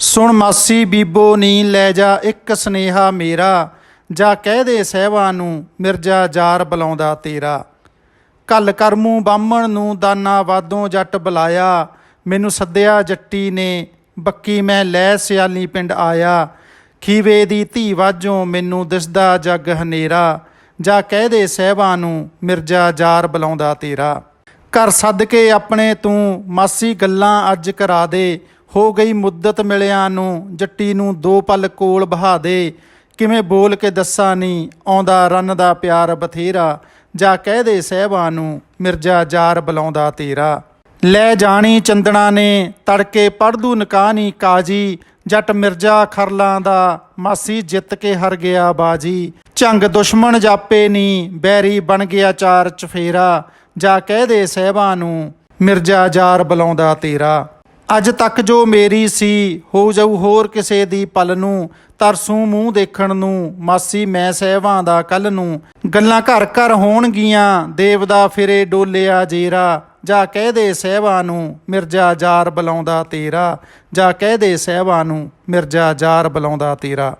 ਸੁਣ ਮਾਸੀ, ਬੀਬੋ ਨੀ ਲੈ ਜਾ ਇੱਕ ਸਨੇਹਾ ਮੇਰਾ। ਜਾ ਕਹਿ ਦੇ ਸਹਿਬਾ ਨੂੰ, ਮਿਰਜ਼ਾ ਜਾਰ ਬੁਲਾਉਂਦਾ ਤੇਰਾ। ਕੱਲ ਕਰਮੂ ਬਾਹਮਣ ਨੂੰ, ਦਾਨਾ ਵਾਦੋਂ ਜੱਟ ਬੁਲਾਇਆ। ਮੈਨੂੰ ਸੱਦਿਆ ਜੱਟੀ ਨੇ, ਬੱਕੀ ਮੈਂ ਲੈ ਸਿਆਲੀ ਪਿੰਡ ਆਇਆ। ਖੀਵੇ ਦੀ ਧੀ ਵਾਜੋਂ ਮੈਨੂੰ ਦਿਸਦਾ ਜੱਗ ਹਨੇਰਾ। ਜਾ ਕਹਿ ਦੇ ਸਹਿਬਾ ਨੂੰ, ਮਿਰਜ਼ਾ ਜਾਰ ਬੁਲਾਉਂਦਾ ਤੇਰਾ। ਘਰ ਸੱਦ ਕੇ ਆਪਣੇ ਤੂੰ, ਮਾਸੀ ਗੱਲਾਂ ਅੱਜ ਕਰਾ ਦੇ। ਹੋ ਗਈ ਮੁੱਦਤ ਮਿਲਿਆਂ ਨੂੰ, ਜੱਟੀ ਨੂੰ ਦੋ ਪਲ ਕੋਲ ਬਹਾ ਦੇ। ਕਿਵੇਂ ਬੋਲ ਕੇ ਦੱਸਾਂ ਨਹੀਂ ਆਉਂਦਾ ਰਨ ਦਾ ਪਿਆਰ ਬਥੇਰਾ। ਜਾ ਕਹਿ ਦੇ ਸਹਿਬਾਂ ਨੂੰ, ਮਿਰਜ਼ਾ ਜਾਰ ਬੁਲਾਉਂਦਾ ਤੇਰਾ। ਲੈ ਜਾਣੀ ਚੰਦਣਾ ਨੇ, ਤੜਕੇ ਪੜਦੂ ਨਕਾਨੀ ਕਾਜੀ। ਜੱਟ ਮਿਰਜ਼ਾ ਖਰਲਾਂ ਦਾ, ਮਾਸੀ ਜਿੱਤ ਕੇ ਹਰ ਗਿਆ ਬਾਜੀ। ਝੰਗ ਦੁਸ਼ਮਣ ਜਾਪੇ ਨੀ, ਬੈਰੀ ਬਣ ਗਿਆ ਚਾਰ ਚਫੇਰਾ। ਜਾ ਕਹਿ ਦੇ ਸਹਿਬਾਂ ਨੂੰ, ਮਿਰਜ਼ਾ ਜਾਰ ਬੁਲਾਉਂਦਾ ਤੇਰਾ। ਅੱਜ ਤੱਕ ਜੋ ਮੇਰੀ ਸੀ, ਹੋ ਜਾਊ ਹੋਰ ਕਿਸੇ ਦੀ ਪਲ ਨੂੰ। ਤਰਸੂ ਮੂੰਹ ਦੇਖਣ ਨੂੰ, ਮਾਸੀ ਮੈਂ ਸਹਿਵਾਂ ਦਾ ਕੱਲ ਨੂੰ। ਗੱਲਾਂ ਘਰ ਘਰ ਹੋਣਗੀਆਂ, ਦੇਵ ਦਾ ਫਿਰੇ ਡੋਲਿਆ ਜੇਰਾ। ਜਾ ਕਹਿ ਦੇ ਸਹਿਬਾ ਨੂੰ, ਮਿਰਜ਼ਾ ਜਾਰ ਬੁਲਾਉਂਦਾ ਤੇਰਾ। ਜਾ ਕਹਿ ਦੇ ਸਹਿਬਾ ਨੂੰ, ਮਿਰਜ਼ਾ ਜਾਰ ਬੁਲਾਉਂਦਾ ਤੇਰਾ।